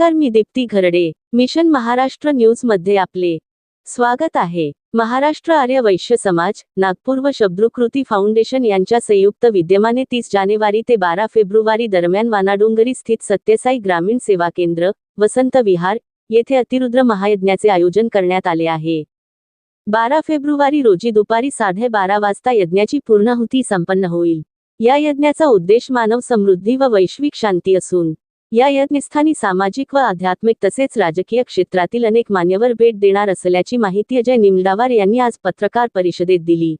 नमस्कार मी दीप्ती घरडे मिशन महाराष्ट्र न्यूजमध्ये आपले स्वागत आहे. महाराष्ट्र आर्य वैश्य समाज नागपूर व शब्दकृती फाउंडेशन यांच्या संयुक्त विद्यमाने तीस जानेवारी ते बारा फेब्रुवारी दरम्यान वानाडोंगरी स्थित सत्यसाई ग्रामीण सेवा केंद्र वसंत विहार येथे अतिरुद्र महायज्ञाचे आयोजन करण्यात आले आहे. बारा फेब्रुवारी रोजी दुपारी साडे बारा वाजता यज्ञाची पूर्णाहुती संपन्न होईल. या यज्ञाचा उद्देश मानव समृद्धी व वैश्विक शांती असून या यज्ञस्थानी सामाजिक व आध्यात्मिक तसेच राजकीय क्षेत्रातील अनेक मान्यवर भेट देणार असल्याची माहिती अजय निमडावार यांनी आज पत्रकार परिषदेत दिली.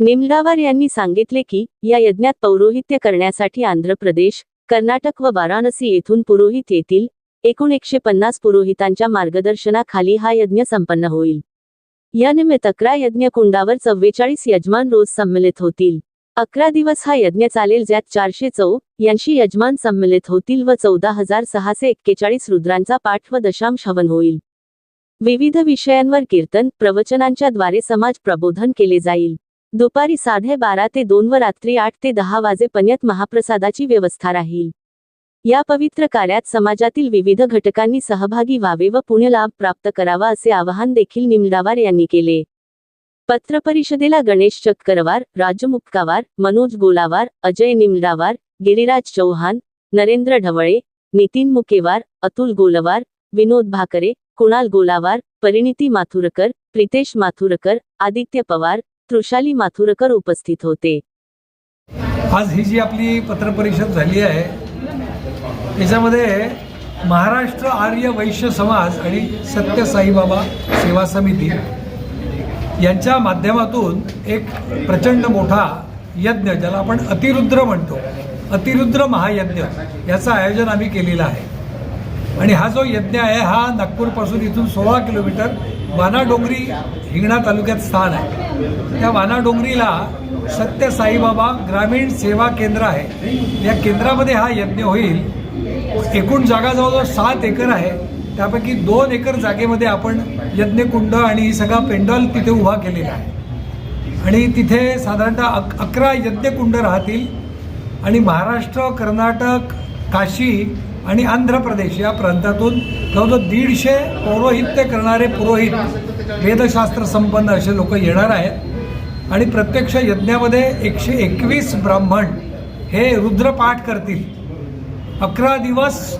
निमडावार यांनी सांगितले की या यज्ञात पौरोहित्य करण्यासाठी आंध्र प्रदेश कर्नाटक व वाराणसी येथून पुरोहित येतील. एकूण एकशे पन्नास पुरोहितांच्या मार्गदर्शनाखाली हा यज्ञ संपन्न होईल. यानिमित्त अकरा यज्ञ कुंडावर चव्वेचाळीस यजमान रोज संमिलित होतील. अकरा दिवस हा यज्ञ चालेल ज्यात चारशे चौ यांशी यजमान संमिलित होतील व चौदा हजार सहाशे एक्केचाळीस रुद्रांचा पाठ व दशांश हवन होईल. विविध विषयांवर कीर्तन प्रवचनांच्या द्वारे समाज प्रबोधन केले जाईल. दुपारी साधे बारा ते दोन व रात्री आठ ते दहा वाजेपर्यंत महाप्रसादाची व्यवस्था राहील. या पवित्र कार्यात समाजातील विविध घटकांनी सहभागी व्हावे व पुण्यलाभ प्राप्त करावा असे आवाहन देखील निमडावार यांनी केले. पत्रपरिषदेला गणेश चक्करवार राजू मुक्कावार मनोज गोलावार अजय निमडावार गिरिराज चौहान नरेंद्र ढवळे नितीन मुकेवार अतुल गोलवार विनोद भाकरे कुणाल गोलावार परिणिती माथुरकर प्रितेश माथुरकर आदित्य पवार तृषाली माथुरकर उपस्थित होते आज ही जी आपली पत्रपरिषद झाली आहे याच्यामध्ये महाराष्ट्र आर्य वैश्य समाज आणि सत्य साईबाबा सेवा समिती यांच्या माध्यमातून एक प्रचंड मोठा यज्ञ ज्याला आपण अतिरुद्र म्हणतो. अतिरुद्र महायज्ञ याचं आयोजन आम्ही केलेलं आहे. आणि हा जो यज्ञ आहे हा नागपूरपासून इथून सोळा किलोमीटर वानाडोंगरी हिंगणा तालुक्यात स्थान आहे. त्या वानाडोंगरीला सत्य साईबाबा ग्रामीण सेवा केंद्र आहे. या केंद्रामध्ये हा यज्ञ होईल. एकूण जागा जवळजवळ सात एकर आहे. त्यापैकी दोन एकर जागेमध्ये आपण यज्ञकुंड आणि ही सगळा पेंडॉल तिथे उभा केलेला आहे. आणि तिथे साधारणतः अक अकरा यज्ञकुंड राहतील. आणि महाराष्ट्र कर्नाटक काशी आणि आंध्र प्रदेश या प्रांतातून जवळजवळ दीडशे पौरोहित्य करणारे पुरोहित वेदशास्त्र संपन्न असे लोक येणार आहेत. आणि प्रत्यक्ष यज्ञामध्ये एकशे एकवीस ब्राह्मण हे रुद्रपाठ करतील. अकरा दिवस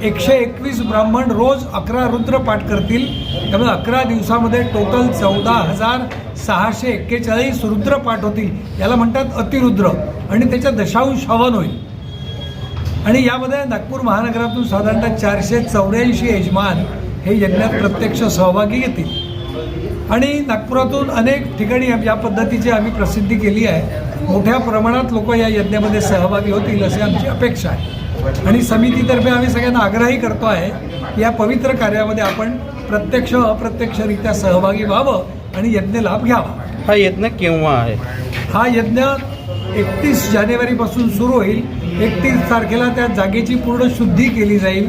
एकशे एकवीस ब्राह्मण रोज अकरा रुद्र पाठ करतील. त्यामुळे अकरा दिवसामध्ये टोटल चौदा हजार सहाशे एक्केचाळीस रुद्र पाठ होतील. याला म्हणतात अतिरुद्र. आणि त्याच्या दशांश हवन होईल. आणि यामध्ये नागपूर महानगरातून साधारणतः चारशे चौऱ्याऐंशी यजमान हे यज्ञात प्रत्यक्ष सहभागी घेतील आणि नागपुरातून अनेक ठिकाणी या पद्धतीची आम्ही प्रसिद्धी केली आहे. मोठ्या प्रमाणात लोक या यज्ञामध्ये सहभागी होतील अशी आमची अपेक्षा आहे. आणि समितीतर्फे आम्ही सगळ्यांना आग्रहही करतो आहे की या पवित्र कार्यामध्ये आपण प्रत्यक्ष अप्रत्यक्षरित्या सहभागी व्हावं आणि यज्ञ लाभ घ्यावा. हा यज्ञ केव्हा आहे? हा यज्ञ एकतीस जानेवारीपासून सुरू होईल. एकतीस तारखेला त्या जागेची पूर्ण शुद्धी केली जाईल.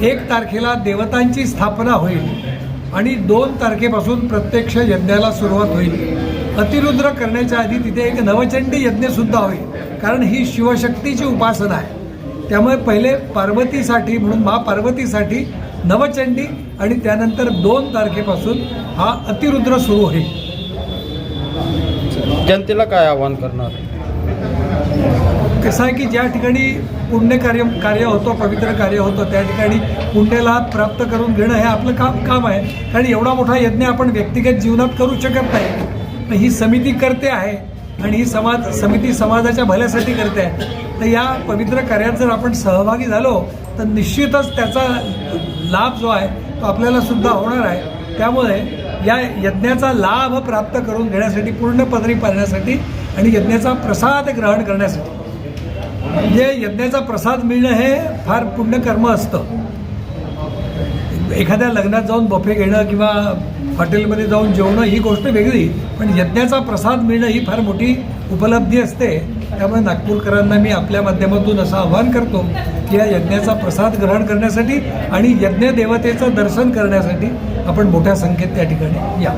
एक तारखेला देवतांची स्थापना होईल. आणि दोन तारखेपासून प्रत्यक्ष यज्ञाला सुरुवात होईल. अतिरुद्र करण्याच्या आधी तिथे एक नवचंडी यज्ञसुद्धा होईल. कारण ही शिवशक्तीची उपासना आहे. त्यामुळे पहिले पार्वतीसाठी म्हणून मा पार्वतीसाठी नवचंडी आणि त्यानंतर दोन तारखेपासून हा अतिरुद्र सुरू होईल जनतेला काय आवाहन करणार? कसं आहे की ज्या ठिकाणी पुण्यकार्य कार्य होतं पवित्र कार्य होतं त्या ठिकाणी पुण्यलाभ प्राप्त करून घेणं हे आपलं काम काम आहे. कारण एवढा मोठा यज्ञ आपण व्यक्तिगत जीवनात करू शकत नाही. ही समिती करते आहे. आणि ही समाज समिती समाजाच्या भल्यासाठी करते. आहे तर या पवित्र कार्यात जर आपण सहभागी झालो तर निश्चितच त्याचा लाभ जो आहे तो आपल्याला सुद्धा होणार आहे. त्यामुळे या यज्ञाचा लाभ प्राप्त करून घेण्यासाठी पूर्ण पदरी पाळण्यासाठी आणि यज्ञाचा प्रसाद ग्रहण करण्यासाठी. म्हणजे यज्ञाचा प्रसाद मिळणं हे फार पुण्यकर्म असतं. एखाद्या लग्नात जाऊन बफे घेणं किंवा हॉटेलमध्ये जाऊन जेवणं ही गोष्ट वेगळी पण यज्ञाचा प्रसाद मिळणं ही फार मोठी उपलब्धी असते. त्यामुळे नागपूरकरांना मी आपल्या माध्यमातून असं आवाहन करतो की या यज्ञाचा प्रसाद ग्रहण करण्यासाठी आणि यज्ञ देवतेचं दर्शन करण्यासाठी आपण मोठ्या संख्येत त्या ठिकाणी या.